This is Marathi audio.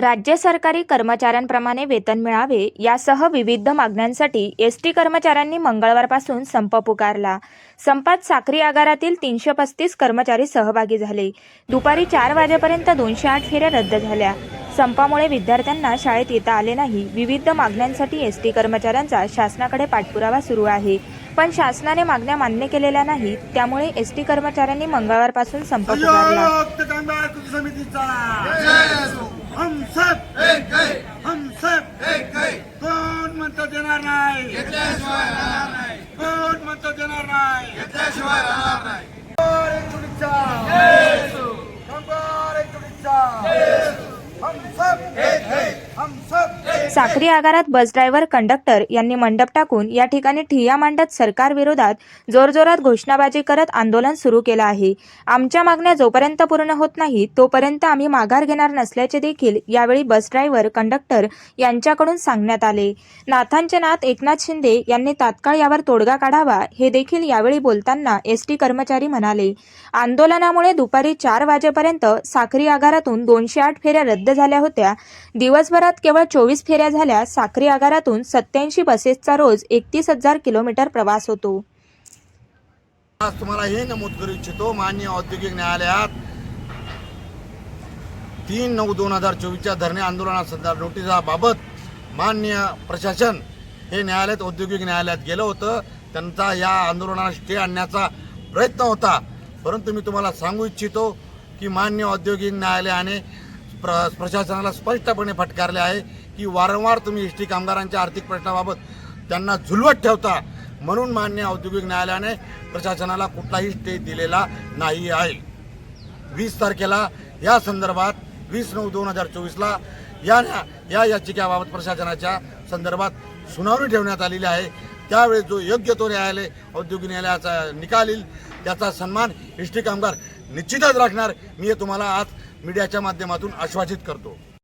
राज्य सरकारी कर्मचाऱ्यांप्रमाणे वेतन मिळावे यासह विविध मागण्यांसाठी एस टी कर्मचाऱ्यांनी मंगळवारपासून संप पुकारला. संपात साक्री आगारातील तीनशे पस्तीस कर्मचारी सहभागी झाले. दुपारी चार वाजेपर्यंत दोनशे आठ फेऱ्या रद्द झाल्या. संपामुळे विद्यार्थ्यांना शाळेत येता आले नाही. विविध मागण्यांसाठी एस टी कर्मचाऱ्यांचा शासनाकडे पाठपुरावा सुरू आहे. पण शासनाने मागण्या मान्य केलेल्या नाहीत. त्यामुळे एस टी कर्मचाऱ्यांनी मंगळवारपासून संप पुकारला संयुक्त कामगार कृती समितीचा हम सब हम सब देणार नाही. घेतल्याशिवाय राहणार नाही कोण म्हणतो देणार नाही? कामगार एकजुटीचा कामगार एकजुटीचा हम सब हम सब साक्री आगारात बस ड्रायव्हर कंडक्टर यांनी मंडप टाकून या ठिकाणी ठिय्या मांडत सरकार विरोधात जोरजोरात घोषणाबाजी करत आंदोलन सुरू केलं आहे. आमच्या मागण्या जोपर्यंत पूर्ण होत नाही तोपर्यंत आम्ही माघार घेणार नसल्याचे देखील यावेळी बस ड्रायव्हर कंडक्टर यांच्याकडून सांगण्यात आले. नाथांचे नाथ एकनाथ शिंदे यांनी तात्काळ यावर तोडगा काढावा हे देखील यावेळी बोलताना एस टी कर्मचारी म्हणाले. आंदोलनामुळे दुपारी चार वाजेपर्यंत साखरी आगारातून दोनशे आठ फेऱ्या रद्द झाल्या होत्या. दिवसभरात केवळ चोवीस फेऱ्या झाल्या साक्री आगारातून सत्याऐंशी बसेसचा रोज एकतीस हजार किलोमीटर प्रवास होतो. आज तुम्हाला हे नमूद करू इच्छितो मान्य औद्योगिक न्यायालयात तीन नऊ दोन हजार चोवीसच्या धरणे आंदोलनासंदर्भात नोटिसाबाबत मान्य प्रशासन हे न्यायालयात औद्योगिक न्यायालयात गेलं होतं. त्यांचा या आंदोलनाला स्टे आणण्याचा प्रयत्न होता. परंतु मी तुम्हाला सांगू इच्छितो की मान्य औद्योगिक न्यायालयाने प्र प्रशासनाला स्पष्टपणे फटकारले आहे की वारंवार तुम्ही एस टी कामगारांच्या आर्थिक प्रश्नाबाबत त्यांना झुलवत ठेवता म्हणून मान्य औद्योगिक न्यायालयाने प्रशासनाला कुठलाही स्टे दिलेला नाही आहे. वीस तारखेला या संदर्भात वीस नऊ दोन हजार चोवीसला या न्या- या याचिकेबाबत प्रशासनाच्या संदर्भात सुनावणी ठेवण्यात आलेली आहे. त्यावेळेस जो योग्य तो न्यायालय औद्योगिक न्यायालयाचा निकाल येईल त्याचा सन्मान एस टी कामगार निश्चितच राखणार. मी हे तुम्हाला आज मीडियाच्या माध्यमातून आश्वासित करतो.